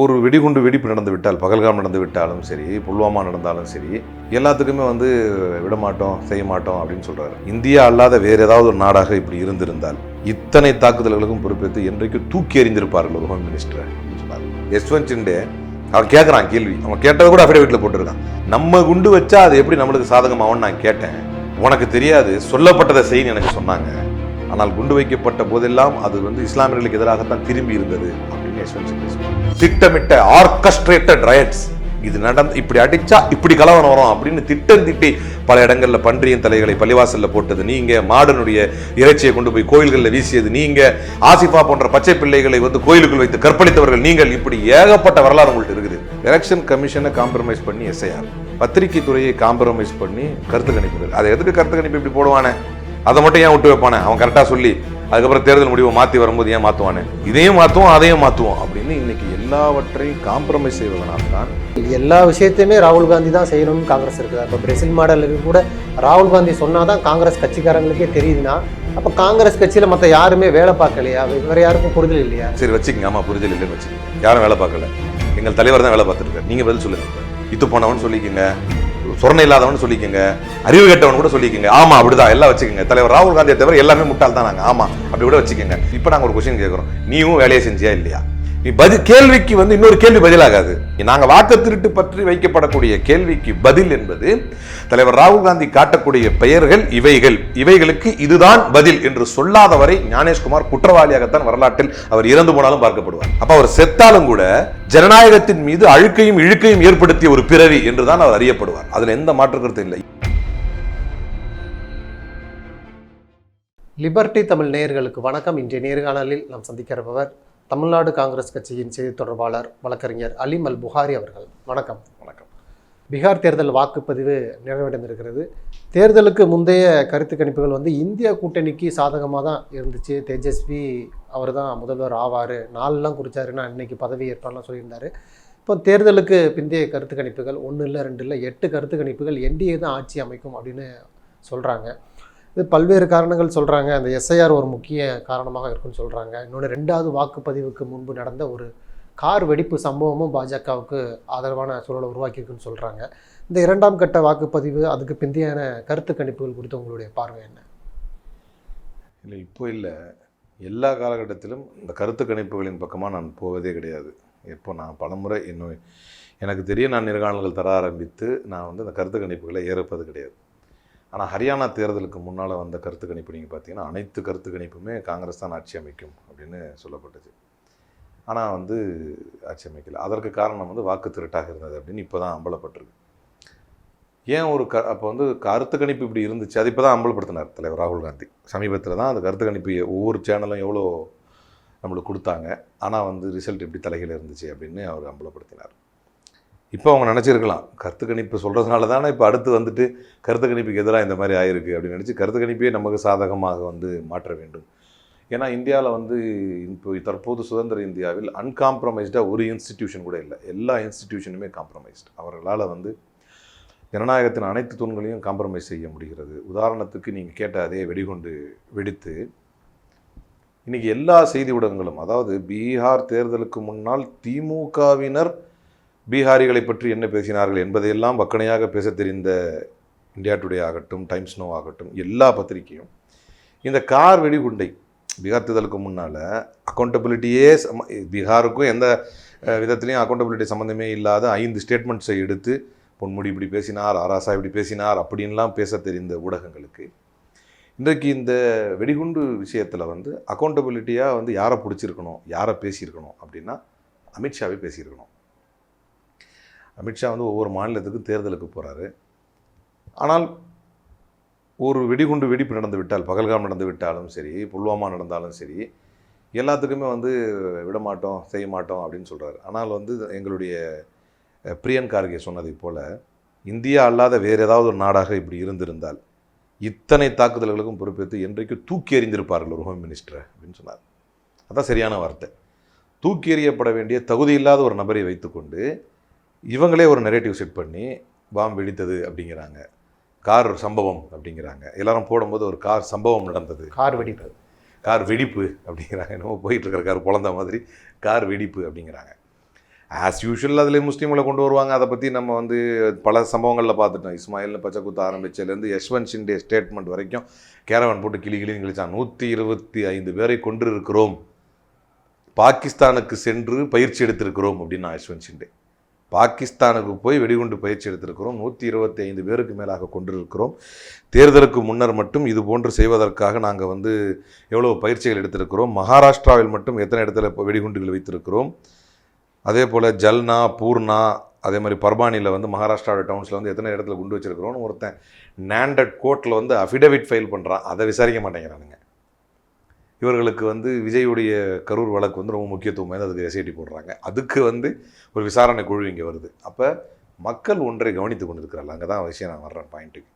ஒரு வெடிகுண்டு வெடிப்பு நடந்து விட்டால் பகல்காம் நடந்து விட்டாலும் சரி புல்வாமா நடந்தாலும் சரி எல்லாத்துக்குமே வந்து விடமாட்டோம் செய்ய மாட்டோம் அப்படின்னு சொல்கிறாரு இந்தியா அல்லாத வேறு ஏதாவது ஒரு நாடாக இப்படி இருந்திருந்தால் இத்தனை தாக்குதல்களுக்கும் பொறுப்பேற்று என்றைக்கு தூக்கி எறிந்திருப்பார்கள் ஒரு ஹோம் மினிஸ்டர் அப்படின்னு சொன்னார். யஸ்வந்த் சிண்டே அவன் கேட்குறான் கேள்வி. அவன் கேட்டதை கூட அஃபிடேவிட்டில் போட்டிருக்கான். நம்ம குண்டு வச்சா அது எப்படி நம்மளுக்கு சாதகமாகும்னு நான் கேட்டேன். உனக்கு தெரியாது சொல்லப்பட்டதை செய்யு எனக்கு சொன்னாங்க. ஆனால் குண்டு வைக்கப்பட்ட போதெல்லாம் அது வந்து இஸ்லாமியர்களுக்கு எதிராகத்தான் திரும்பி இருந்தது அப்படின்னு யஷ்வந்த் திட்டமிட்ட ஆர்கஸ்ட்ரேட்டட் ரயட்ஸ் இது நடந்து இப்படி அடிச்சா இப்படி கலவரம் வரும் அப்படின்னு திட்டம் திட்டி பல இடங்கள்ல பன்றியின் தலைகளை பள்ளிவாசல்ல போட்டது. நீங்க மாடனுடைய இறைச்சியை கொண்டு போய் கோயில்களில் வீசியது. நீங்க ஆசிஃபா போன்ற பச்சை பிள்ளைகளை வந்து கோயிலுக்குள் வைத்து கற்பழித்தவர்கள் நீங்கள். இப்படி ஏகப்பட்ட வரலாறு உங்கள்கிட்ட இருக்குது. எலெக்ஷன் கமிஷனை காம்ப்ரமைஸ் பண்ணி எஸ்ஐஆர் பத்திரிகை துறையை காம்ப்ரமைஸ் பண்ணி கருத்து கணிப்புகள் அதை எதுக்கு கருத்து கணிப்பு இப்படி போடுவானே? அதை மட்டும் ஏன் விட்டு வைப்பானே? அவன் கரெக்டாக சொல்லி அதுக்கப்புறம் தேர்தல் முடிவை மாற்றி வரும்போது ஏன் மாற்றுவானே இதையும் மாற்றுவோம் அதையும் மாற்றுவோம் அப்படின்னு இன்னைக்கு எல்லாவற்றையும் காம்ப்ரமைஸ் செய்வதனால் தான். எல்லா விஷயத்தையுமே ராகுல் காந்தி தான் செய்யணும்னு காங்கிரஸ் இருக்குது? இப்போ பிரேசில் மாடலுக்கு கூட ராகுல் காந்தி சொன்னால் தான் காங்கிரஸ் கட்சிக்காரங்களுக்கே தெரியுதுன்னா அப்போ காங்கிரஸ் கட்சியில் மற்ற யாருமே வேலை பார்க்கலையா? வேற யாருக்கும் புரிதல் இல்லையா? சரி வச்சுக்கங்க ஆமா புரிதல் இல்லைன்னு வச்சுக்கோங்க. யாரும் வேலை பார்க்கல. எங்கள் தலைவர் தான் வேலை பார்த்துருக்காரு. நீங்க பதில் சொல்லுங்க. இத்து போனவன் சொல்லிக்கங்க. சொரணை இல்லாதவன் சொல்லிக்கோங்க அறிவு கெட்டவன் கூட சொல்லிக்கோங்க. ஆமா அப்படிதான். எல்லாம் வச்சுக்கோங்க. தலைவர் ராகுல் காந்தியை தவிர எல்லாமே முட்டாள் தான் நாங்கள் ஆமா அப்படி கூட வச்சுக்கோங்க. இப்போ நாங்கள் ஒரு கொஸ்டின் கேட்குறோம் நீயும் வேலையை செஞ்சியா இல்லையா? பதில் கேள்விக்கு வந்து இன்னொரு கேள்வி பதிலாகாது. நாங்கள் வாக்கு திருட்டு பற்றி வைக்கப்படக்கூடிய கேள்விக்கு பதில் என்பது தலைவர் ராகுல் காந்தி காட்டக்கூடிய பெயர்கள் இவைகள். இவைகளுக்கு இதுதான் பதில் என்று சொல்லாத வரை ஞானேஷ்குமார் குற்றவாளியாகத்தான் வரலாற்றில் அவர் இறந்து போனாலும் பார்க்கப்படுவார். அப்ப அவர் செத்தாலும் கூட ஜனநாயகத்தின் மீது அழுக்கையும் இழுக்கையும் ஏற்படுத்திய ஒரு பிறவி என்றுதான் அவர் அறியப்படுவார். அதில் எந்த மாற்று கருத்து இல்லை. லிபர்டி தமிழ் நேயர்களுக்கு வணக்கம். இன்றைய நேர்காணலில் நாம் சந்திக்கிறவர் தமிழ்நாடு காங்கிரஸ் கட்சியின் செய்தி தொடர்பாளர் வழக்கறிஞர் அலிம் அல் புகாரி அவர்கள். வணக்கம். வணக்கம். பீகார் தேர்தல் வாக்குப்பதிவு நிறைவடைந்திருக்கிறது. தேர்தலுக்கு முந்தைய கருத்து கணிப்புகள் வந்து இந்தியா கூட்டணிக்கு சாதகமாக தான் இருந்துச்சு. தேஜஸ்வி அவர் தான் முதல்வர் ஆவார். நாலுலாம் குறிச்சாருன்னா இன்னைக்கு பதவி ஏற்பாடுலாம் சொல்லியிருந்தாரு. இப்போ தேர்தலுக்கு பிந்தைய கருத்து கணிப்புகள் ஒன்று இல்லை ரெண்டு இல்லை எட்டு கருத்து கணிப்புகள் என்டிஏ தான் ஆட்சி அமைக்கும் அப்படின்னு சொல்கிறாங்க இது பல்வேறு காரணங்கள் சொல்கிறாங்க அந்த எஸ்ஐஆர் ஒரு முக்கிய காரணமாக இருக்குன்னு சொல்கிறாங்க இன்னொன்று ரெண்டாவது வாக்குப்பதிவுக்கு முன்பு நடந்த ஒரு கார் வெடிப்பு சம்பவமும் பாஜகவுக்கு ஆதரவான சூழலை உருவாக்கியிருக்குன்னு சொல்கிறாங்க இந்த இரண்டாம் கட்ட வாக்குப்பதிவு அதுக்கு பிந்தையான கருத்து கணிப்புகள் குறித்து உங்களுடைய பார்வை என்ன? இல்லை இப்போ இல்லை. எல்லா காலகட்டத்திலும் இந்த கருத்து கணிப்புகளின் பக்கமாக நான் போவதே கிடையாது. எப்போ நான் பலமுறை இன்னும் எனக்கு தெரிய நான் நேர்காணல்கள் தர ஆரம்பித்து நான் வந்து அந்த கருத்து கணிப்புகளை ஏறப்பது கிடையாது. ஆனால் ஹரியானா தேர்தலுக்கு முன்னால் வந்த கருத்து கணிப்பு நீங்கள் பார்த்தீங்கன்னா அனைத்து கருத்து கணிப்புமே காங்கிரஸ் தான் ஆட்சி அமைக்கும் அப்படின்னு சொல்லப்பட்டுச்சு ஆனால் வந்து ஆட்சி அமைக்கல. அதற்கு காரணம் வந்து வாக்கு திருட்டாக இருந்தது அப்படின்னு இப்போ தான் அம்பலப்பட்டிருக்கு. ஏன் ஒரு க அப்போ வந்து கருத்து கணிப்பு இப்படி இருந்துச்சு? அது இப்போ தான் அம்பலப்படுத்தினார் தலைவர் ராகுல் காந்தி. சமீபத்தில் தான் அந்த கருத்து கணிப்பு ஒவ்வொரு சேனலும் எவ்வளோ நம்மளுக்கு கொடுத்தாங்க. ஆனால் வந்து ரிசல்ட் எப்படி தலைகீழ இருந்துச்சு அப்படின்னு அவர் அம்பலப்படுத்தினார். இப்போ அவங்க நினச்சிருக்கலாம். கருத்து கணிப்பு சொல்கிறதுனால தானே இப்போ அடுத்து வந்துட்டு கருத்து கணிப்புக்கு எதிராக இந்த மாதிரி ஆயிருக்கு அப்படின்னு நினச்சி கருத்து கணிப்பே நமக்கு சாதகமாக வந்து மாற்ற வேண்டும். ஏன்னா இந்தியாவில் வந்து இப்போ தற்போது சுதந்திர இந்தியாவில் அன்காம்ப்ரமைஸ்டாக ஒரு இன்ஸ்டிடியூஷன் கூட இல்லை. எல்லா இன்ஸ்டிடியூஷனுமே காம்ப்ரமைஸ்ட் அவர்களால் வந்து ஜனநாயகத்தின் அனைத்து தூண்களையும் காம்ப்ரமைஸ் செய்ய முடிகிறது. உதாரணத்துக்கு நீங்கள் கேட்ட அதே வெடிகுண்டு வெடித்து இன்றைக்கி எல்லா செய்தி ஊடகங்களும் அதாவது பீகார் தேர்தலுக்கு முன்னால் திமுகவினர் பீகாரிகளை பற்றி என்ன பேசினார்கள் என்பதையெல்லாம் வக்கணையாக பேசத் தெரிந்த இந்தியா டுடே ஆகட்டும் டைம்ஸ் நோ ஆகட்டும் எல்லா பத்திரிகையும் இந்த கார் வெடிகுண்டை பீகார் தேர்தலுக்கு முன்னால் அக்கௌண்டபிலிட்டியே சம பீகாருக்கும் எந்த விதத்துலேயும் அக்கௌண்டபிலிட்டி சம்மந்தமே இல்லாத ஐந்து ஸ்டேட்மெண்ட்ஸை எடுத்து பொன்முடி இப்படி பேசினார் ஆராசா இப்படி பேசினார் அப்படின்லாம் பேச தெரிந்த ஊடகங்களுக்கு இன்றைக்கு இந்த வெடிகுண்டு விஷயத்தில் வந்து அக்கௌண்டபிலிட்டியாக வந்து யாரை பிடிச்சிருக்கணும் யாரை பேசியிருக்கணும் அப்படின்னா அமித்ஷாவே பேசியிருக்கணும். அமித்ஷா வந்து ஒவ்வொரு மாநிலத்துக்கும் தேர்தலுக்கு போகிறாரு ஆனால் ஒரு வெடிகுண்டு வெடிப்பு நடந்து விட்டால் பகல்காம் நடந்து விட்டாலும் சரி புல்வாமா நடந்தாலும் சரி எல்லாத்துக்குமே வந்து விடமாட்டோம் செய்ய மாட்டோம் அப்படின்னு சொல்கிறாரு ஆனால் வந்து எங்களுடைய பிரியன் கார்கே சொன்னதைப் போல் இந்தியா அல்லாத வேறு ஏதாவது ஒரு நாடாக இப்படி இருந்திருந்தால் இத்தனை தாக்குதல்களுக்கும் பொறுப்பேற்று என்றைக்கு தூக்கி எறிந்திருப்பார்கள் ஒரு ஹோம் மினிஸ்டர் அப்படின்னு சொன்னார். அதான் சரியான வார்த்தை. தூக்கி எறியப்பட வேண்டிய தகுதி இல்லாத ஒரு நபரை வைத்துக்கொண்டு இவங்களே ஒரு நெரேட்டிவ் செட் பண்ணி பாம் வெடித்தது அப்படிங்கிறாங்க. கார் சம்பவம் அப்படிங்கிறாங்க. எல்லாரும் போடும்போது ஒரு கார் சம்பவம் நடந்தது. கார் வெடிப்பு. கார் வெடிப்பு அப்படிங்கிறாங்க. என்னமோ போயிட்டு இருக்கிற கார் பொழந்த மாதிரி. கார் வெடிப்பு அப்படிங்கிறாங்க. ஆஸ் யூஷுவல் அதில் முஸ்லீம்களை கொண்டு வருவாங்க. அதை பற்றி நம்ம வந்து பல சம்பவங்களில் பார்த்துட்டோம். இஸ்மாயில் பச்சை குத்த ஆரம்பிச்சதுலேருந்து யஷ்வந்த் ஷிண்டே ஸ்டேட்மெண்ட் வரைக்கும் கேரவன் போட்டு கிளி கிளின்னு கிழிச்சான். நூற்றி இருபத்தி ஐந்து பேரை கொன்று இருக்கிறோம் பாகிஸ்தானுக்கு சென்று பயிற்சி எடுத்திருக்கிறோம் அப்படின்னா யஷ்வந்த் ஷிண்டே. பாகிஸ்தானுக்கு போய் வெடிகுண்டு பயிற்சி எடுத்திருக்கிறோம். நூற்றி இருபத்தி ஐந்து பேருக்கு மேலாக கொண்டிருக்கிறோம். தேர்தலுக்கு முன்னர் மட்டும் இது போன்று செய்வதற்காக நாங்கள் வந்து எவ்வளோ பயிற்சிகள் எடுத்திருக்கிறோம். மகாராஷ்டிராவில் மட்டும் எத்தனை இடத்துல இப்போ வெடிகுண்டுகள் வைத்திருக்கிறோம். அதே போல் ஜல்னா பூர்ணா அதே மாதிரி பர்பானியில் வந்து மகாராஷ்டிராவோட டவுன்ஸில் வந்து எத்தனை இடத்துல குண்டு வச்சிருக்கிறோன்னு ஒருத்தன் நேண்டட் கோர்ட்டில் வந்து அஃபிடவிட் ஃபைல் பண்ணுறான் அதை விசாரிக்க மாட்டேங்கிறானுங்க. இவர்களுக்கு வந்து விஜயுடைய கரூர் வழக்கு வந்து ரொம்ப முக்கியத்துவம் வந்து அதுக்கு எஸ்ஐடி போடுறாங்க. அதுக்கு வந்து ஒரு விசாரணை குழு இங்கே வருது. அப்போ மக்கள் ஒன்றை கவனித்து கொண்டு கொண்டிருக்கிறார்கள். அங்கே தான் விஷயம் நான் வர்றேன் பாயிண்ட்டுக்கு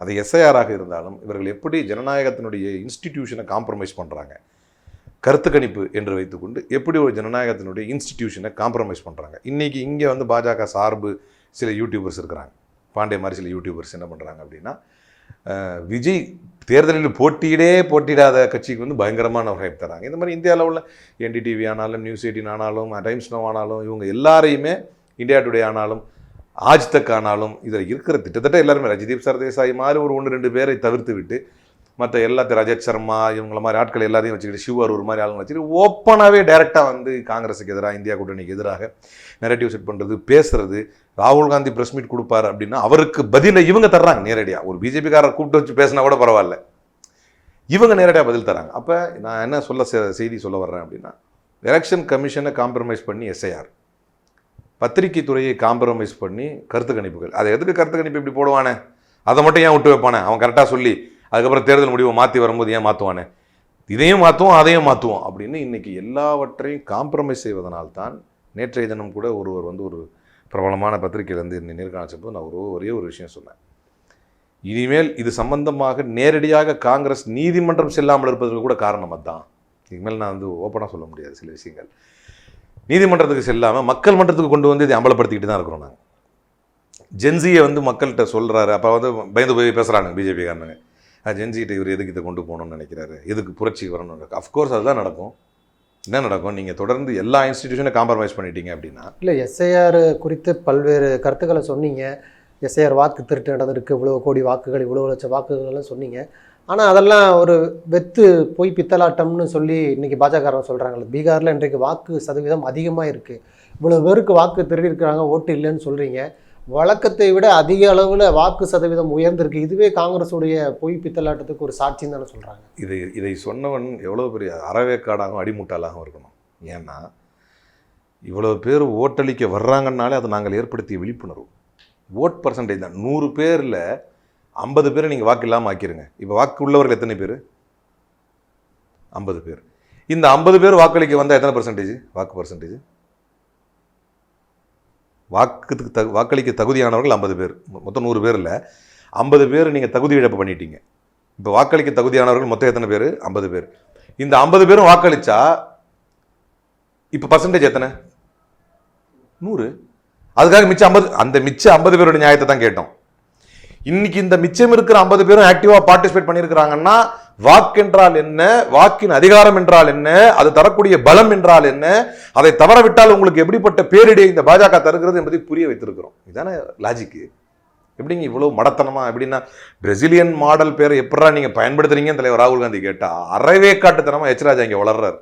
அது எஸ்ஐஆராக இருந்தாலும் இவர்கள் எப்படி ஜனநாயகத்தினுடைய இன்ஸ்டிடியூஷனை காம்ப்ரமைஸ் பண்ணுறாங்க கருத்து கணிப்பு என்று வைத்துக்கொண்டு எப்படி ஒரு ஜனநாயகத்தினுடைய இன்ஸ்டிடியூஷனை காம்ப்ரமைஸ் பண்ணுறாங்க இன்றைக்கி இங்கே வந்து பாஜக சார்பு சில யூடியூபர்ஸ் இருக்கிறாங்க. பாண்டே மாதிரி சில யூடியூபர்ஸ் என்ன பண்ணுறாங்க அப்படின்னா விஜய் தேர்தலில் போட்டியிடே போட்டியிடாத கட்சிக்கு வந்து பயங்கரமான ஒரு ஹைப் தராங்க. இந்த மாதிரி இந்தியாவில் உள்ள என்டிடிவி ஆனாலும் நியூஸ் எயிட்டின் ஆனாலும் டைம்ஸ் நோ ஆனாலும் இவங்க எல்லாரையுமே இந்தியா டுடே ஆனாலும் ஆஜ் தக் ஆனாலும் இதில் இருக்கிற கிட்டத்தட்ட எல்லாருமே ரஜிதீப் சரதேசாய் மாதிரி ஒரு ஒன்று ரெண்டு பேரை தவிர்த்து விட்டு மற்ற எல்லாத்தையும் ரஜத் சர்மா இவங்கள மாதிரி ஆட்கள் எல்லாத்தையும் வச்சுக்கிட்டு சிவ ஒரு மாதிரி ஆளுங்க வச்சுக்கிட்டு ஓப்பனாகவே டைரெக்டாக வந்து காங்கிரஸுக்கு எதிராக இந்தியா கூட்டணிக்கு எதிராக நெரட்டிவ் செட் பண்ணுறது பேசுறது ராகுல் காந்தி ப்ரெஸ் மீட் கொடுப்பாரு அப்படின்னா அவருக்கு பதிலை இவங்க தர்றாங்க நேரடியாக ஒரு பிஜேபிக்காரர் கூப்பிட்டு வச்சு பேசினா கூட பரவாயில்ல. இவங்க நேரடியாக பதில் தராங்க அப்போ நான் என்ன சொல்ல செ- செய்தி சொல்ல வர்றேன் அப்படின்னா எலெக்ஷன் கமிஷனை காம்ப்ரமைஸ் பண்ணி எஸ்ஐஆர் பத்திரிகை துறையை காம்ப்ரமைஸ் பண்ணி கருத்து கணிப்புகள். அதை எதுக்கு கருத்து கணிப்பு இப்படி போடுவானே? அதை மட்டும் ஏன் விட்டு வைப்பானே? அவன் கரெக்டாக சொல்லி அதுக்கப்புறம் தேர்தல் முடிவை மாற்றி வரும்போது ஏன் மாற்றுவானே இதையும் மாற்றுவோம் அதையும் மாற்றுவோம் அப்படின்னு இன்னைக்கு எல்லாவற்றையும் காம்ப்ரமைஸ் செய்வதனால்தான் நேற்றைய தினம் கூட ஒருவர் வந்து ஒரு பிரபலமான பத்திரிகையிலேருந்து நேர்காணச்சப்போ நான் ஒரு ஒரே ஒரு விஷயம் சொன்னேன். இனிமேல் இது சம்பந்தமாக நேரடியாக காங்கிரஸ் நீதிமன்றம் செல்லாமல் இருப்பதற்கு கூட காரணம் அதுதான் இனிமேல் நான் வந்து ஓப்பனாக சொல்ல முடியாது சில விஷயங்கள். நீதிமன்றத்துக்கு செல்லாமல் மக்கள் மன்றத்துக்கு கொண்டு வந்து இதை அம்பலப்படுத்திக்கிட்டு தான் இருக்கிறோம் நாங்கள் ஜென்சியை வந்து மக்கள்கிட்ட சொல்கிறாரு அப்போ வந்து பயந்து போய் பேசுகிறாங்க பிஜேபிக்காரனுங்க ஜென்சிகிட்ட இவர் எதுக்கு இதை கொண்டு போகணும்னு நினைக்கிறாரு? எதுக்கு புரட்சி வரணும்னு அஃப்கோர்ஸ் அதுதான் நடக்கும். என்ன நடக்கும்? நீங்கள் தொடர்ந்து எல்லா இன்ஸ்டிடியூஷனையும் காம்ப்ரமைஸ் பண்ணிட்டீங்க அப்படின்னா? இல்லை எஸ்ஐஆர் குறித்து பல்வேறு கருத்துக்களை சொன்னீங்க. எஸ்ஐஆர் வாக்கு திருட்டு நடந்திருக்கு இவ்வளோ கோடி வாக்குகள் இவ்வளோ லட்சம் வாக்குகள்லாம் சொன்னீங்க. ஆனால் அதெல்லாம் ஒரு வெத்து போய் பித்தலாட்டம்னு சொல்லி இன்னைக்கு பாஜகரன் சொல்கிறாங்களே பீகாரில் இன்றைக்கு வாக்கு சதவீதம் அதிகமாக இருக்குது இவ்வளோ பேருக்கு வாக்கு திருடி இருக்கிறாங்க ஓட்டு இல்லைன்னு சொல்கிறீங்க வழக்கத்தை விட அதிக அளவில் வாக்கு சதவீதம் உயர்ந்திருக்கு. இதுவே காங்கிரஸுடைய பொய் பித்தலாட்டத்துக்கு ஒரு சாட்சின்னு தானே சொல்கிறாங்க இது இதை சொன்னவன் எவ்வளோ பெரிய அறவேக்காடாகவும் அடிமுட்டாளாகவும் இருக்கணும். ஏன்னா இவ்வளோ பேர் ஓட்டளிக்க வர்றாங்கன்னாலே அதை நாங்கள் ஏற்படுத்திய விழிப்புணர்வு. ஓட் பர்சன்டேஜ் தான். நூறு பேரில் ஐம்பது பேரை நீங்கள் வாக்கு இல்லாமல் ஆக்கிருங்க. இப்போ வாக்கு உள்ளவர்கள் எத்தனை பேர்? ஐம்பது பேர். இந்த ஐம்பது பேர் வாக்களிக்க வந்தால் எத்தனை பர்சன்டேஜ் வாக்கு பர்சன்டேஜ் வாக்குக்கு தகு வாக்களிக்க தகுதியானவர்கள் ஐம்பது பேர். மொத்தம் நூறு பேர் இல்லை. ஐம்பது பேர் நீங்கள் தகுதி இழப்பு பண்ணிட்டீங்க. இப்போ வாக்களிக்க தகுதியானவர்கள் மொத்தம் எத்தனை பேர்? ஐம்பது பேர். இந்த ஐம்பது பேரும் வாக்களிச்சா இப்போ பர்சன்டேஜ் எத்தனை? நூறு. அதுக்காக மிச்சம் ஐம்பது அந்த மிச்சம் ஐம்பது பேரோட நியாயத்தை தான் கேட்டோம். இன்னைக்கு இந்த மிச்சம் இருக்கிற ஐம்பது பேரும் ஆக்டிவா பார்ட்டிசிபேட் பண்ணியிருக்கிறாங்கன்னா வாக்கென்றால் என்ன? வாக்கின் அதிகாரம் என்றால் என்ன? அது தரக்கூடிய பலம் என்றால் என்ன? அதை தவறவிட்டால் உங்களுக்கு எப்படிப்பட்ட பேரிடையை இந்த பாஜக தருகிறது என்பதை புரிய வைத்திருக்கிறோம். இதானே லாஜிக்கு எப்படிங்க இவ்வளோ மடத்தனமா? எப்படின்னா பிரசிலியன் மாடல் பேரை எப்படா நீங்கள் பயன்படுத்துறீங்கன்னு தலைவர் ராகுல் காந்தி கேட்டால் அறவே காட்டுத்தனமாக எச்ராஜா இங்கே வளர்றாரு.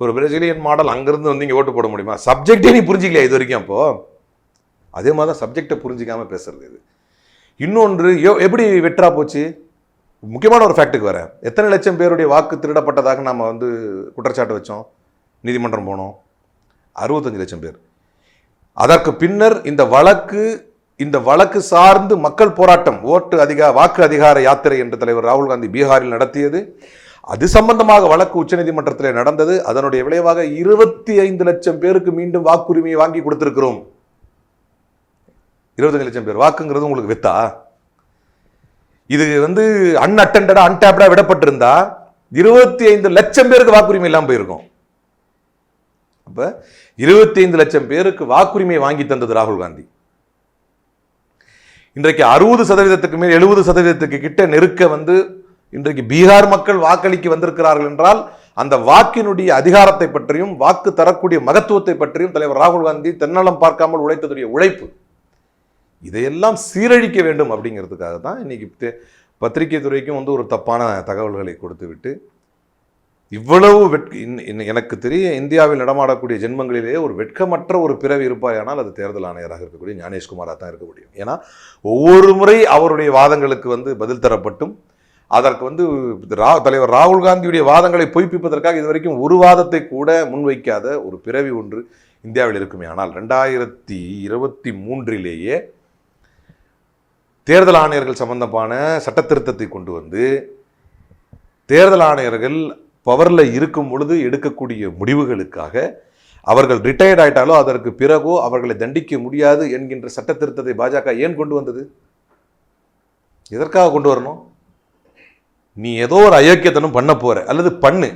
ஒரு பிரசிலியன் மாடல் அங்கேருந்து வந்து இங்கே ஓட்டு போட முடியுமா? சப்ஜெக்டே நீ புரிஞ்சிக்கலையா இது வரைக்கும் அப்போது அதே மாதிரி தான் சப்ஜெக்டை புரிஞ்சிக்காமல் பேசுறது இது. இன்னொன்று எப்படி வெற்றா போச்சு? முக்கியமான ஒரு ஃபேக்ட்டுக்கு வரேன். எத்தனை லட்சம் பேருடைய வாக்கு திருடப்பட்டதாக நம்ம வந்து குற்றச்சாட்டு வச்சோம்? நீதிமன்றம் போனோம். அறுபத்தஞ்சு லட்சம் பேர். அதற்கு பின்னர் இந்த வழக்கு இந்த வழக்கு சார்ந்து மக்கள் போராட்டம் ஓட்டு அதிகார வாக்கு அதிகார யாத்திரை என்று தலைவர் ராகுல் காந்தி பீகாரில் நடத்தியது. அது சம்பந்தமாக வழக்கு உச்சநீதிமன்றத்தில் நடந்தது. அதனுடைய விளைவாக இருபத்தி ஐந்து லட்சம் பேருக்கு மீண்டும் வாக்குரிமையை வாங்கி கொடுத்திருக்கிறோம். இருபத்தஞ்சு லட்சம் பேர். வாக்குங்கிறது உங்களுக்கு வித்தா? இது வந்து அன்அட்டண்டடா அன்டேப்டா விடப்பட்டிருந்தா இருபத்தி ஐந்து லட்சம் பேருக்கு வாக்குரிமை இல்லாமல் போயிருக்கும். அப்ப இருபத்தி ஐந்து லட்சம் பேருக்கு வாக்குரிமை வாங்கி தந்தது ராகுல் காந்தி. இன்றைக்கு அறுபது சதவீதத்துக்கு மேல் எழுபது சதவீதத்துக்கு கிட்ட நெருக்க வந்து இன்றைக்கு பீகார் மக்கள் வாக்களிக்க வந்திருக்கிறார்கள் என்றால் அந்த வாக்கினுடைய அதிகாரத்தை பற்றியும் வாக்கு தரக்கூடிய மகத்துவத்தை பற்றியும் தலைவர் ராகுல் காந்தி தென்னலம் பார்க்காமல் உழைத்ததுடைய உழைப்பு. இதையெல்லாம் சீரழிக்க வேண்டும் அப்படிங்கிறதுக்காக தான் இன்றைக்கி பத்திரிகை துறைக்கும் வந்து ஒரு தப்பான தகவல்களை கொடுத்து விட்டு இவ்வளவு வெட் எனக்கு தெரிய இந்தியாவில் நடமாடக்கூடிய ஜென்மங்களிலேயே ஒரு வெட்கமற்ற ஒரு பிறவி இருப்பாயானால் அது தேர்தல் ஆணையராக இருக்கக்கூடிய ஞானேஷ்குமாராக தான் இருக்க முடியும். ஏன்னா ஒவ்வொரு முறை அவருடைய வாதங்களுக்கு வந்து பதில் தரப்பட்டும். அதற்கு வந்து ரா தலைவர் ராகுல் காந்தியுடைய வாதங்களை பொய்ப்பிப்பதற்காக இதுவரைக்கும் ஒரு வாதத்தை கூட முன்வைக்காத ஒரு பிறவி ஒன்று இந்தியாவில் இருக்குமே. ஆனால் ரெண்டாயிரத்தி இருபத்தி மூன்றிலேயே தேர்தல் ஆணையர்கள் சம்பந்தமான சட்ட திருத்தத்தை கொண்டு வந்து தேர்தல் ஆணையர்கள் பவரில் இருக்கும் பொழுது எடுக்கக்கூடிய முடிவுகளுக்காக அவர்கள் ரிட்டையர்ட் ஆயிட்டாலோ அதற்கு பிறகோ அவர்களை தண்டிக்க முடியாது என்கின்ற சட்ட திருத்தத்தை பாஜக ஏன் கொண்டு வந்தது? எதற்காக கொண்டு வரணும்? நீ ஏதோ ஒரு அயோக்கியத்தனம் பண்ண போற. அல்லது பண்ணு.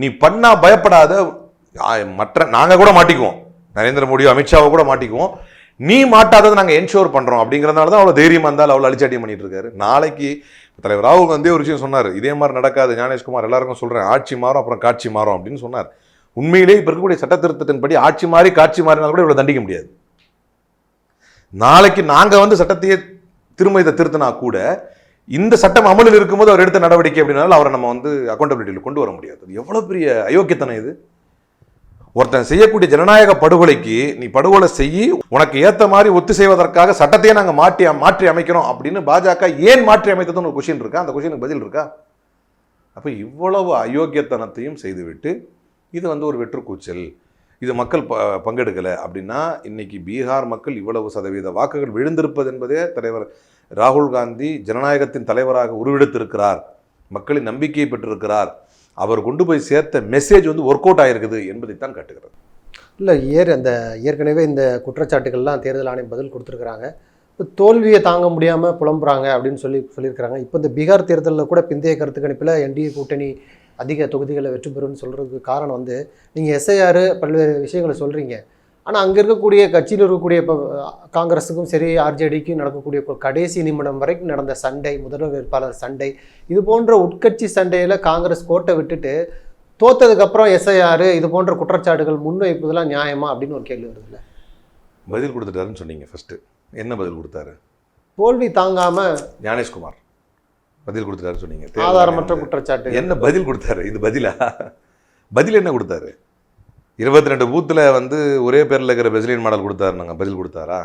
நீ பண்ணா பயப்படாத மற்ற நாங்கள் கூட மாட்டிக்குவோம். நரேந்திர மோடியோ அமித்ஷாவோ கூட மாட்டிக்குவோம். நீ மாட்டாததை நாங்கள் என்ஷோர் பண்ணுறோம் அப்படிங்கிறதுனால தான் அவ்வளோ தைரியமாக இருந்தாலும் அவ்வளோ அழிச்சாட்டியம் பண்ணிட்டு இருக்காரு. நாளைக்கு தலைவர் ராகுல் காந்தி ஒரு விஷயம் சொன்னார். இதே மாதிரி நடக்காது. ஞானேஷ்குமார் எல்லாருக்கும் சொல்கிறேன் ஆட்சி மாறும் அப்புறம் காட்சி மாறும் அப்படின்னு சொன்னார். உண்மையிலேயே இப்போ இருக்கக்கூடிய சட்ட திருத்தத்தின்படி ஆட்சி மாறி காட்சி மாறினால் கூட இவ்வளோ தண்டிக்க முடியாது. நாளைக்கு நாங்கள் வந்து சட்டத்தையே திரும்ப இதை திருத்தினா கூட இந்த சட்டம் அமலில் இருக்கும்போது அவர் எடுத்த நடவடிக்கை அப்படின்னாலும் அவரை நம்ம வந்து அக்கௌண்டபிலிட்டியில் கொண்டு வர முடியாது. எவ்வளோ பெரிய அயோக்கியத்தனம் இது. ஒருத்தன் செய்யக்கூடிய ஜனநாயக படுகொலைக்கு நீ படுகொலை செய்யி உனக்கு ஏத்த மாதிரி ஒத்து செய்வதற்காக சட்டத்தையே நாங்கள் மாற்றி மாற்றி அமைக்கிறோம் அப்படின்னு பாஜக ஏன் மாற்றி அமைத்ததுன்னு ஒரு கொஷின் இருக்கா? அந்த கொஷினுக்கு பதில் இருக்கா? அப்போ இவ்வளவு அயோக்கியத்தனத்தையும் செய்துவிட்டு இது வந்து ஒரு வெற்றுக்கூச்சல். இது மக்கள் ப பங்கெடுக்கலை அப்படின்னா இன்னைக்கு பீகார் மக்கள் இவ்வளவு சதவீத வாக்குகள் விழுந்திருப்பது என்பதே தலைவர் ராகுல் காந்தி ஜனநாயகத்தின் தலைவராக உருவெடுத்திருக்கிறார். மக்களின் நம்பிக்கையை பெற்றிருக்கிறார். அவர் கொண்டு போய் சேர்த்த மெசேஜ் வந்து ஒர்க் அவுட் ஆயிருக்குது என்பதைத்தான் காட்டுகிறது. இல்லை ஏர் அந்த ஏற்கனவே இந்த குற்றச்சாட்டுகள்லாம் தேர்தல் ஆணையம் பதில் கொடுத்துருக்குறாங்க. இப்போ தோல்வியை தாங்க முடியாமல் புலம்புறாங்க அப்படின்னு சொல்லி சொல்லியிருக்கிறாங்க. இப்போ இந்த பீகார் தேர்தலில் கூட பிந்தைய கருத்து கணிப்பில் என்டிஏ கூட்டணி அதிக தொகுதிகளை வெற்றி பெறும்னு சொல்கிறதுக்கு காரணம் வந்து நீங்கள் எஸ்ஐஆர் பல்வேறு விஷயங்களை சொல்கிறீங்க ஆனால் அங்கே இருக்கக்கூடிய கட்சியில் இருக்கக்கூடிய இப்போ காங்கிரஸுக்கும் சரி ஆர்ஜேடிக்கும் நடக்கக்கூடிய கடைசி நிமிடம் வரைக்கும் நடந்த சண்டை முதல்வர் வேட்பாளர் சண்டை இது போன்ற உட்கட்சி சண்டையில் காங்கிரஸ் கோட்டை விட்டுட்டு தோத்ததுக்கப்புறம் எஸ்ஐஆர் இது போன்ற குற்றச்சாட்டுகள் முன்வைப்பதெல்லாம் நியாயமா அப்படின்னு ஒரு கேள்வி வருதுல்ல. பதில் கொடுத்துட்டாருன்னு சொன்னீங்க ஃபர்ஸ்ட் என்ன பதில் கொடுத்தாரு? தோல்வி தாங்காம ஞானேஷ்குமார். பதில் கொடுத்துட்டாரு சொன்னீங்க. ஆதாரமற்ற குற்றச்சாட்டு. என்ன பதில் கொடுத்தாரு? இது பதிலா? பதில் என்ன கொடுத்தாரு? இருபத்தி ரெண்டு பூத்தில் வந்து ஒரே பேரில் இருக்கிற பெசிலியன் மாடல் கொடுத்தாரு நாங்கள் பதில் கொடுத்தாரா?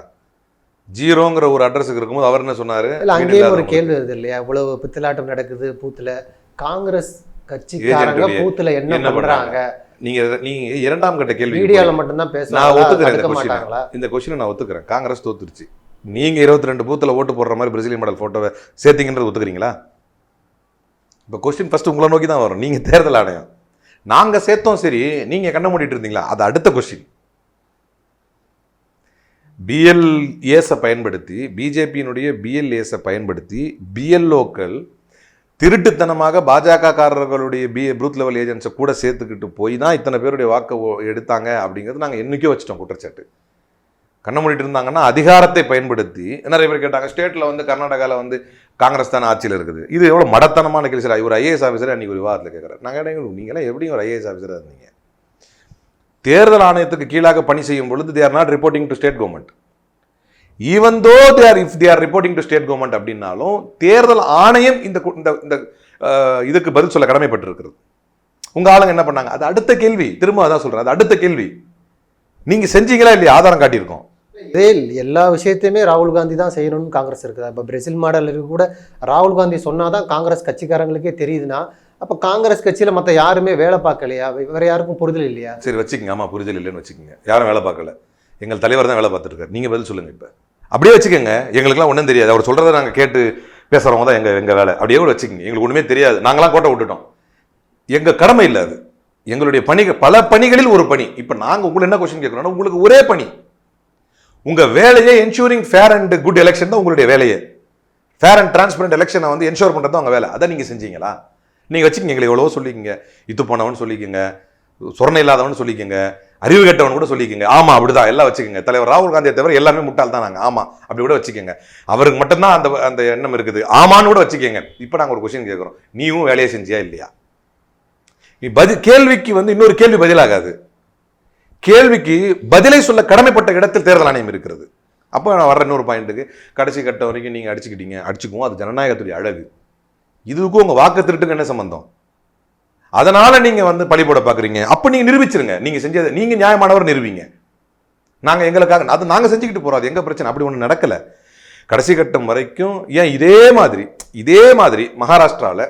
ஜீரோங்கிற ஒரு அட்ரஸுக்கு இருக்கும்போது அவர் என்ன சொன்னார்? இல்ல அங்கேயும் ஒரு கேள்வி வருது இல்லையா? இவ்வளவு பித்தலாட்டம் நடக்குது பூத்துல காங்கிரஸ் கட்சிக்காரங்க Agent பூத்துல என்ன பண்றாங்க? நீங்க நீங்க இரண்டாம் கட்ட கேள்வி மீடியால மட்டும்தான் நான் பேசுறாங்க ஒத்துக்கிறேன் இந்த கொஸ்டினை இந்த கொஸ்டினை நான் ஒத்துக்கிறேன். காங்கிரஸ் தோத்துருச்சு. நீங்க இருபத்தி ரெண்டு பூத்தில் ஓட்டு போடுற மாதிரி பிரசிலியன் மாடல் போட்டோவை சேர்த்தீங்கன்றது ஒத்துக்கிறீங்களா? இப்போ கொஸ்டின் ஃபர்ஸ்ட் உங்களை நோக்கி தான் வரும். நீங்க தேர்தல் ஆணையம். நாங்கள் சேர்த்தோம் சரி. நீங்கள் கண்ண மூடிட்டு இருந்தீங்களா? அது அடுத்த கொஸ்டின் பிஎல்ஏஸை பயன்படுத்தி பிஜேபியினுடைய பிஎல்ஏஸை பயன்படுத்தி பிஎல்ஓக்கள் திருட்டுத்தனமாக பாஜக காரர்களுடைய பி பூத் லெவல் ஏஜென்ட்ஸை கூட சேர்த்துக்கிட்டு போய் தான் இத்தனை பேருடைய வாக்கை எடுத்தாங்க அப்படிங்கிறது நாங்கள் என்னைக்கோ வச்சிட்டோம் குற்றச்சாட்டு. கண்ண மூடிட்டு இருந்தாங்கன்னா அதிகாரத்தை பயன்படுத்தி நிறைய பேர் கேட்டாங்க ஸ்டேட்டில் வந்து கர்நாடகாவில் வந்து காங்கிரஸ் தானே ஆட்சியில் இருக்குது. இது எவ்வளோ மடத்தனமான கேள்வி சார். இவர் ஐஏஎஸ் ஆஃபீஸர் அன்றைக்கி ஒரு விவாதத்தில் கேட்குறாரு நாங்கள் கேட்டேன் நீங்களாம் எப்படி ஒரு ஐஏஎஸ் ஆஃபீஸராக இருந்தீங்க. தேர்தல் ஆணையத்துக்கு கீழாக பணி செய்யும் பொழுது they are not reporting to state government even though they are if they are reporting to state government அப்படின்னாலும் தேர்தல் ஆணையம் இந்த கு- இந்த இந்த இதுக்கு பதில் சொல்ல கடமைப்பட்டிருக்கிறது. உங்கள் ஆளுங்க என்ன பண்ணாங்க? அது அடுத்த கேள்வி. திரும்ப அதான் சொல்கிறேன் அது அடுத்த கேள்வி. நீங்கள் செஞ்சீங்களா இல்லையா? ஆதாரம் காட்டியிருக்கோம். இதில் எல்லா விஷயத்தையுமே ராகுல் காந்தி தான் செய்யணும்னு காங்கிரஸ் இருக்குதா. இப்போ பிரேசில் மாடல் இருக்கு கூட ராகுல் காந்தி சொன்னாதான் காங்கிரஸ் கட்சிக்காரங்களுக்கே தெரியுதுன்னா அப்போ காங்கிரஸ் கட்சியில மற்ற யாருமே வேலை பார்க்கலையா? வேற யாருக்கும் புரிதல் இல்லையா? சரி வச்சுக்கங்க. ஆமா புரிதல் இல்லைன்னு வச்சுக்கோங்க. யாரும் வேலை பார்க்கல. எங்கள் தலைவர் தான் வேலை பார்த்துட்டு நீங்கள் நீங்க பதில் சொல்லுங்க இப்ப. அப்படியே வச்சுக்கோங்க. எங்களுக்குலாம் ஒன்றும் தெரியாது. அவர் சொல்றதை நாங்க கேட்டு பேசுகிறவங்க தான் எங்க எங்க வேலை. அப்படியே கூட வச்சுக்கோங்க. எங்களுக்கு ஒண்ணுமே தெரியாது. நாங்களாம் கோட்டை விட்டுட்டோம். எங்க கடமை இல்லை அது. எங்களுடைய பணிகள் பல பணிகளில் ஒரு பணி. இப்ப நாங்க உங்களை என்ன கொஸ்டின் கேட்கறோம்னா உங்களுக்கு ஒரே பணி. உங்கள் வேலையே ensuring fair and good election தான் உங்களுடைய வேலையே. ஃபேர் அண்ட் டிரான்ஸ்பரண்ட் எலெக்ஷனை வந்து என்ஷூர் பண்ணுறது தான் உங்கள் வேலை. அதை நீங்கள் செஞ்சீங்களா? நீங்கள் வச்சுக்கங்க எங்களை எவ்வளவோ சொல்லிக்கங்க. இது போனவன் சொல்லிக்கோங்க. சொரணை இல்லாதவன் சொல்லிக்கோங்க. அறிவு கெட்டவன் கூட சொல்லிக்கோங்க. ஆமாம் அப்படிதான். எல்லாம் வச்சுக்கோங்க. தலைவர் ராகுல் காந்தியை தவிர எல்லாமே முட்டாள் தான் நாங்கள் ஆமாம் அப்படி கூட வச்சுக்கோங்க. அவருக்கு மட்டும்தான் அந்த அந்த எண்ணம் இருக்குது. ஆமான்னு கூட வச்சுக்கோங்க. இப்போ நாங்கள் ஒரு கொஸ்டின் கேட்குறோம் நீயும் வேலையை செஞ்சியா இல்லையா? நீ பதில் கேள்விக்கு வந்து இன்னொரு கேள்வி பதிலாகாது. கேள்விக்கு பதிலை சொல்ல கடமைப்பட்ட இடத்தில் தேர்தல் ஆணையம் இருக்கிறது. அப்போ நான் வர்ற இன்னொரு பாயிண்ட்டுக்கு கடைசி கட்ட வரைக்கும் நீங்கள் அடிச்சுக்கிட்டீங்க அடிச்சுக்குவோம் அது ஜனநாயகத்துடைய அழகு. இதுக்கும் உங்கள் வாக்கு திருட்டுக்கு என்ன சம்பந்தம்? அதனால் நீங்கள் வந்து பழி போட பார்க்குறீங்க அப்போ நீங்கள் நிரூபிச்சிருங்க. நீங்கள் செஞ்சதை நீங்கள் நியாயமானவர் நிரூபிங்க. நாங்கள் எங்களுக்காக அது நாங்கள் செஞ்சுக்கிட்டு போகிறோம் அது எங்கள் பிரச்சனை? அப்படி ஒன்றும் நடக்கல. கடைசி கட்டம் வரைக்கும் ஏன் இதே மாதிரி இதே மாதிரி மகாராஷ்டிராவில்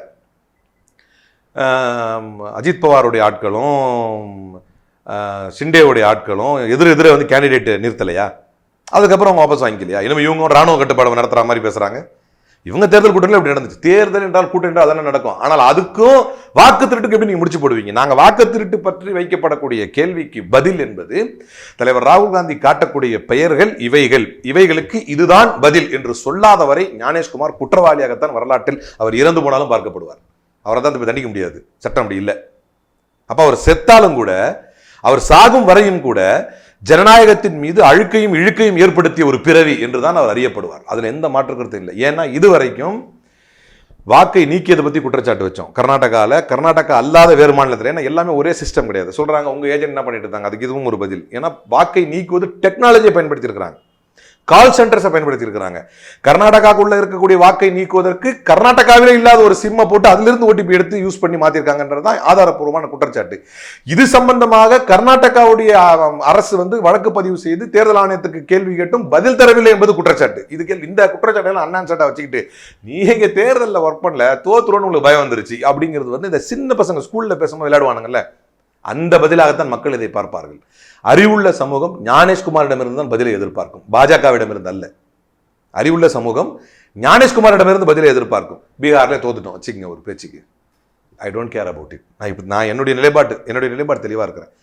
அஜித் பவாருடைய ஆட்களும் சிண்டேவுடைய ஆட்களும் எதிர் எதிரே வந்து கேண்டிடேட் நிறுத்தலையா? அதுக்கப்புறம் அவங்க வாபஸ் வாங்கிக்கலையா? இனிமே இவங்க ராணுவ கட்டுப்பாடு நடத்துற மாதிரி பேசுகிறாங்க இவங்க தேர்தல் கூட்டத்தில் இப்படி நடந்துச்சு. தேர்தல் என்றால் கூட்டம் என்றால் அதெல்லாம் நடக்கும். ஆனால் அதுக்கும் வாக்கு திருட்டுக்கு எப்படி நீங்கள் முடிச்சு போடுவீங்க? நாங்கள் வாக்கு திருட்டு பற்றி வைக்கப்படக்கூடிய கேள்விக்கு பதில் என்பது தலைவர் ராகுல் காந்தி காட்டக்கூடிய பெயர்கள் இவைகள். இவைகளுக்கு இதுதான் பதில் என்று சொல்லாத வரை ஞானேஷ்குமார் குற்றவாளியாகத்தான் வரலாற்றில் அவர் இறந்து போனாலும் பார்க்கப்படுவார். அவரை தான் தண்டிக்க முடியாது. சட்டம் அப்படி இல்லை. அப்போ அவர் செத்தாலும் கூட அவர் சாகும் வரையும் கூட ஜனநாயகத்தின் மீது அழுக்கையும் இழுக்கையும் ஏற்படுத்திய ஒரு பிறவி என்று தான் அவர் அறியப்படுவார். அதில் எந்த மாற்று கருத்தும் இல்லை. ஏன்னா இதுவரைக்கும் வாக்கை நீக்கியதை பற்றி குற்றச்சாட்டு வச்சோம். கர்நாடகாவில் கர்நாடகா அல்லாத வேறு மாநிலத்தில். ஏன்னா எல்லாமே ஒரே சிஸ்டம் கிடையாது. சொல்கிறாங்க உங்கள் ஏஜென்ட் என்ன பண்ணிட்டு இருந்தாங்க அதுக்கு இதுவும் ஒரு பதில். ஏன்னா வாக்கை நீக்குவது டெக்னாலஜியை பயன்படுத்தியிருக்கிறாங்க. கால் சென்டர்ஸை பயன்படுத்தி இருக்கிறாங்க கர்நாடகாக்குள்ள இருக்கக்கூடிய வாக்கை நீக்குவதற்கு கர்நாடகாவிலே இல்லாத ஒரு சிம்மை போட்டு அதிலிருந்து ஓடிபி எடுத்து யூஸ் பண்ணி மாத்திருக்காங்கன்றது தான் ஆதாரப்பூர்வமான குற்றச்சாட்டு. இது சம்பந்தமாக கர்நாடகாவுடைய அரசு வந்து வழக்கு பதிவு செய்து தேர்தல் ஆணையத்துக்கு கேள்வி கேட்டும் பதில் தரவில்லை என்பது குற்றச்சாட்டு. இது கேள்வி இந்த குற்றச்சாட்டெல்லாம் அண்ணான்சாட்டா வச்சுக்கிட்டு நீங்க தேர்தலில் ஒர்க் பண்ணல? தோத்துறோன்னு உங்களுக்கு பயம் வந்துருச்சு. அப்படிங்கிறது வந்து இந்த சின்ன பசங்க ஸ்கூல்ல பேசும்போது விளையாடுவானுங்கல்ல. அந்த பதிலாகத்தான் மக்கள் இதை பார்ப்பார்கள். அறிவுள்ள சமூகம் ஞானேஷ்குமாரிடமிருந்து தான் பதிலை எதிர்பார்க்கும். பாஜகவிடமிருந்து அல்ல. அறிவுள்ள சமூகம் ஞானேஷ்குமாரிடமிருந்து பதிலை எதிர்பார்க்கும். பீகாரில் தோத்துட்டோம். வச்சுக்கங்க ஒரு பேச்சுக்கு. I don't care about it நான் இப்போ நான் என்னுடைய நிலைப்பாட்டு என்னுடைய நிலைப்பாடு தெளிவாக இருக்கிறேன்.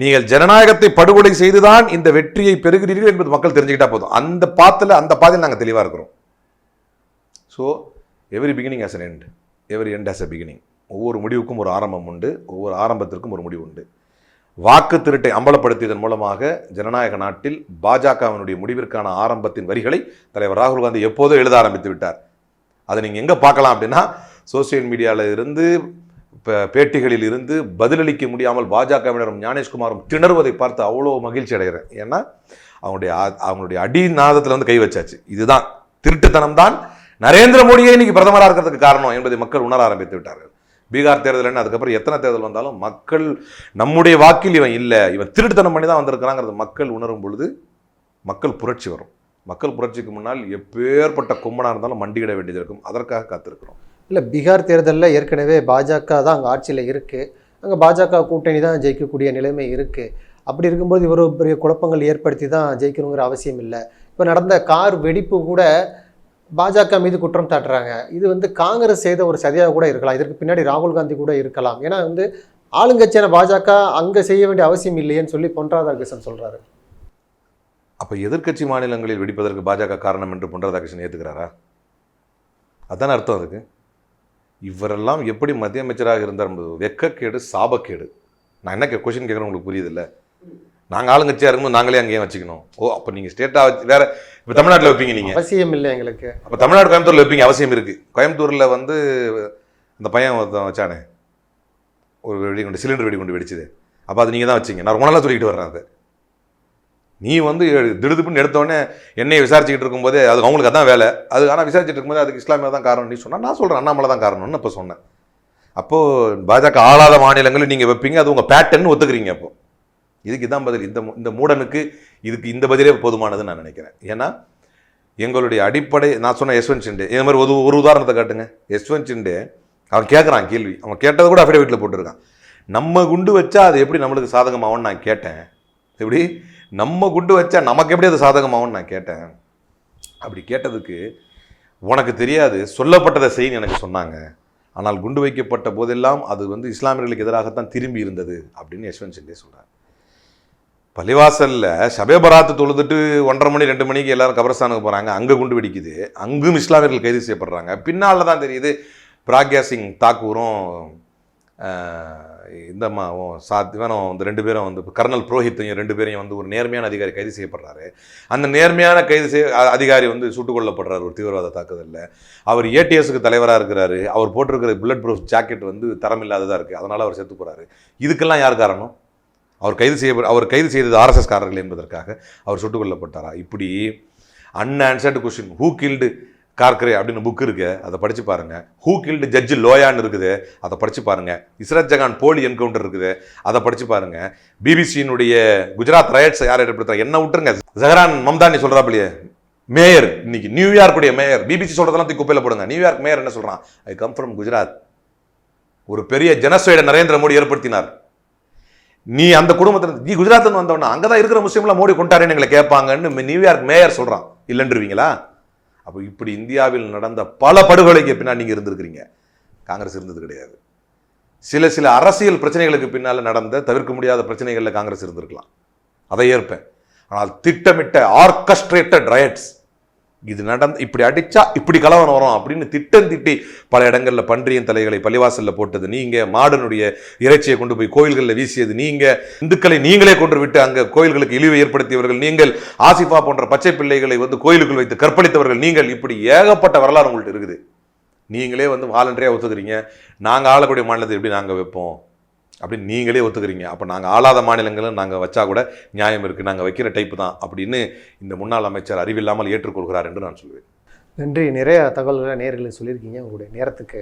நீங்கள் ஜனநாயகத்தை படுகொலை செய்துதான் இந்த வெற்றியை பெறுகிறீர்கள் என்பது மக்கள் தெரிஞ்சுக்கிட்டா போதும். அந்த பாத்தில் அந்த பாதையில் நாங்கள் தெளிவாக இருக்கிறோம். So every beginning as an end every end as a beginning ஒவ்வொரு முடிவுக்கும் ஒரு ஆரம்பம் உண்டு ஒவ்வொரு ஆரம்பத்திற்கும் ஒரு முடிவு உண்டு. வாக்கு திருட்டை அம்பலப்படுத்தியதன் மூலமாக ஜனநாயக நாட்டில் பாஜகவினுடைய முடிவிற்கான ஆரம்பத்தின் வரிகளை தலைவர் ராகுல் காந்தி எப்போதோ எழுத ஆரம்பித்து விட்டார். அதை நீங்கள் எங்கே பார்க்கலாம் அப்படின்னா சோசியல் மீடியாவில் இருந்து பேட்டிகளில் இருந்து பதிலளிக்க முடியாமல் பாஜகவினரும் ஞானேஷ்குமாரும் திணறுவதை பார்த்து அவ்வளோ மகிழ்ச்சி அடைகிறேன். ஏன்னா அவங்களுடைய அவனுடைய அடி அடிநாதத்தில் வந்து கை வச்சாச்சு. இதுதான் திருட்டுத்தனம் தான் நரேந்திர மோடியே இன்னைக்கு பிரதமராக இருக்கிறதுக்கு காரணம் என்பதை மக்கள் உணர ஆரம்பித்து விட்டார்கள். பீகார் தேர்தல்னு அதுக்கப்புறம் எத்தனை தேர்தல் வந்தாலும் மக்கள் நம்முடைய வாக்கில் இவன் இல்லை இவன் திருட்டுத்தனம் பண்ணி தான் வந்திருக்கிறாங்கிறது மக்கள் உணரும் பொழுது மக்கள் புரட்சி வரும். மக்கள் புரட்சிக்கு முன்னால் எப்பேற்பட்ட கும்பனாக இருந்தாலும் மண்டியிட வேண்டியது இருக்கும். அதற்காக காத்திருக்கிறோம். இல்லை பீகார் தேர்தலில் ஏற்கனவே பாஜக தான் அங்கே ஆட்சியில் இருக்குது அங்கே பாஜக கூட்டணி தான் ஜெயிக்கக்கூடிய நிலைமை இருக்குது அப்படி இருக்கும்போது இவ்வளோ பெரிய குழப்பங்கள் ஏற்படுத்தி தான் ஜெயிக்கணுங்கிற அவசியம் இல்லை. இப்போ நடந்த கார் வெடிப்பு கூட பாஜக மீது குற்றம் சாட்டுறாங்க. இது வந்து காங்கிரஸ் செய்த ஒரு சதியாக கூட இருக்கலாம். இதற்கு பின்னாடி ராகுல் காந்தி கூட இருக்கலாம். ஏன்னா வந்து ஆளுங்கட்சியான பாஜக அங்கே செய்ய வேண்டிய அவசியம் இல்லையேன்னு சொல்லி பொன்ராதாகிருஷ்ணன் சொல்கிறாரு அப்போ எதிர்க்கட்சி மாநிலங்களில் வெடிப்பதற்கு பாஜக காரணம் என்று பொன் ராதாகிருஷ்ணன் ஏற்றுக்கிறாரா அதான அர்த்தம் அதுக்கு. இவரெல்லாம் எப்படி மத்திய அமைச்சராக இருந்தார் என்பது வெக்கக்கேடு சாபக்கேடு. நான் என்ன கொஷின் கேட்குறேன் உங்களுக்கு புரியுதில்லை நாங்கள் ஆளுங்கட்சியாக இருக்கும்போது நாங்களே அங்கேயே வச்சுக்கணும். ஓ அப்போ நீங்கள் ஸ்டேட்டாக வச்சு வேற இப்போ தமிழ்நாட்டில் வைப்பீங்க நீங்கள் அவசியம் இல்லை எங்களுக்கு. அப்போ தமிழ்நாடு கோயம்புத்தூரில் வைப்பீங்க அவசியம் இருக்குது கோயம்புத்தூரில் வந்து அந்த பையன் ஒருத்தன் வச்சானே ஒரு வெடிகுண்டு சிலிண்டர் வெடிகுண்டு வெடிச்சது. அப்போ அது நீங்கள் தான் வச்சீங்க. நான் ரொம்ப நாளாக சொல்லிக்கிட்டு வர்றேன் அதை. நீ வந்து திடுதுப்புன்னு எடுத்தோடனே என்னையை விசாரிச்சுக்கிட்டு இருக்கும்போதே அது அவங்களுக்கு அதான் வேலை. அது ஆனால் விசாரிச்சுட்டு இருக்கும்போது அதுக்கு இஸ்லாமியா தான் காரணம் நீ சொன்னா நான் சொல்கிறேன் அண்ணாமலை தான் காரணம்னு இப்போ சொன்னேன். அப்போது பாஜக ஆளாத மாநிலங்களில் நீங்கள் வைப்பீங்க அது உங்கள் பேட்டர்ன் ஒத்துக்கிறீங்க அப்போ. இதுக்கு இதான் பதில். இந்த இந்த மூடனுக்கு இதுக்கு இந்த பதிலே போதுமானதுன்னு நான் நினைக்கிறேன். ஏன்னா எங்களுடைய அடிப்படை நான் சொன்ன யஸ்வந்த் சிண்டே இந்த மாதிரி ஒரு ஒரு உதாரணத்தை காட்டுங்க. யஸ்வந்த் சிண்டே அவன் கேட்குறான் கேள்வி. அவன் கேட்டதை கூட அஃபிடேவிட்டில் போட்டிருக்கான். நம்ம குண்டு வச்சா அது எப்படி நம்மளுக்கு சாதகமாகும்னு நான் கேட்டேன். எப்படி? நம்ம குண்டு வச்சா நமக்கு எப்படி அது சாதகமாகும்னு நான் கேட்டேன். அப்படி கேட்டதுக்கு உனக்கு தெரியாது சொல்லப்பட்டதை செய்யு எனக்கு சொன்னாங்க. ஆனால் குண்டு வைக்கப்பட்ட போதெல்லாம் அது வந்து இஸ்லாமியர்களுக்கு எதிராகத்தான் திரும்பி இருந்தது அப்படின்னு யஷ்வந்த் சிண்டே சொல்கிறார் பள்ளிவாசலில் ஷபே பராத்து தொழுதுட்டு ஒன்றரை மணி ரெண்டு மணிக்கு எல்லாரும் கபரஸ்தானுக்கு போகிறாங்க அங்கே குண்டு வெடிக்குது. அங்கும் இஸ்லாமியர்கள் கைது செய்யப்படுறாங்க. பின்னால் தான் தெரியுது பிராக்யா சிங் தாக்கூரும் ஆஹ், இந்த அம்மா சாத்தியமான வந்து ரெண்டு பேரும் வந்து கர்னல் புரோஹித்தையும் ரெண்டு பேரையும் வந்து ஒரு நேர்மையான அதிகாரி கைது செய்யப்படுறாரு. அந்த நேர்மையான கைது செய்ய அதிகாரி வந்து சுட்டுக் கொல்லப்படுறாரு ஒரு தீவிரவாத தாக்குதலில். அவர் ஏடிஎஸ்க்கு தலைவராக இருக்கிறாரு. அவர் போட்டிருக்கிற புல்லட் ப்ரூஃப் ஜாக்கெட் வந்து தரம் இல்லாததாக இருக்குது அதனால் அவர் செத்து போகிறாரு இதுக்கெல்லாம் யார் காரணம்? அவர் கைது செய்ய அவர் கைது செய்தது ஆர்எஸ்எஸ் காரர்கள் என்பதற்காக அவர் சுட்டுக் கொல்லப்பட்டாரா? இப்படி unanswered question who killed Karkare அப்படின்னு புக் இருக்கு. அதை படிச்சு பாருங்க. ஹூ கில்டு ஜட்ஜு லோயான்னு இருக்குது. அதை படிச்சு பாருங்க. இஸ்ரத் ஜகான் போலி என்கவுண்டர் இருக்குது. அதை படிச்சு பாருங்க. பிபிசியினுடைய குஜராத் ரயட்ஸ் யார் ஏற்படுத்துறாங்க என்ன விட்டுருங்க. ஜஹரான் மம்தானி சொல்கிறாப்பிலையே மேயர். இன்னைக்கு நியூயார்க்குடைய மேயர். பிபிசி சொல்றதெல்லாம் தூக்கி குப்பையில போடுங்க. நியூயார்க் மேயர் என்ன சொல்றான்? I come from Gujarat. ஒரு பெரிய ஜனசைடை நரேந்திர மோடி ஏற்படுத்தினார். நீ அந்த குடும்பத்தில் நீ குஜராத்ல வந்தவன அங்கே தான் இருக்கிற முஸ்லீம்லாம் மோடி கொண்டாருன்னு எங்களை கேட்பாங்கன்னு நியூயார்க் மேயர் சொல்கிறான் இல்லைன்றிருவீங்களா அப்போ இப்படி இந்தியாவில் நடந்த பல படுகொலைக்கு பின்னால் நீங்க இருந்திருக்கிறீங்க. காங்கிரஸ் இருந்தது கிடையாது. சில சில அரசியல் பிரச்சனைகளுக்கு பின்னால் நடந்த தவிர்க்க முடியாத பிரச்சனைகளில் காங்கிரஸ் இருந்திருக்கலாம். அதை ஏற்பேன். ஆனால் திட்டமிட்ட ஆர்கஸ்ட்ரேட்டட் ரயட்ஸ் இது நடந்து இப்படி அடித்தா இப்படி கலவரம் வரும் அப்படின்னு திட்டம் திட்டி பல இடங்களில் பன்றியின் தலைகளை பள்ளிவாசலில் போட்டது. நீங்கள் மாடனுடைய இறைச்சியை கொண்டு போய் கோயில்களில் வீசியது. நீங்கள் இந்துக்களை நீங்களே கொண்டு விட்டு அங்கே கோயில்களுக்கு இழிவை ஏற்படுத்தியவர்கள் நீங்கள் ஆசிஃபா போன்ற பச்சை பிள்ளைகளை வந்து கோயிலுக்குள் வைத்து கற்பழித்தவர்கள் நீங்கள் இப்படி ஏகப்பட்ட வரலாறு உங்கள்கிட்ட இருக்குது. நீங்களே வந்து வாலண்டரியாக ஒத்துக்கிறீங்க. நாங்கள் ஆளக்கூடிய மாநிலத்தை எப்படி நாங்கள் வைப்போம்? அப்படின்னு நீங்களே ஒத்துக்கிறீங்க. அப்போ நாங்கள் ஆளாத மாநிலங்களும் நாங்கள் வச்சா கூட நியாயம் இருக்குது நாங்கள் வைக்கிற டைப்பு தான் அப்படின்னு இந்த முன்னாள் அமைச்சர் அறிவில்லாமல் ஏற்றுக்கொள்கிறார் என்று நான் சொல்வேன். நன்றி. நிறைய தகவல்களை நேர்களை சொல்லியிருக்கீங்க. உங்களுடைய நேரத்துக்கு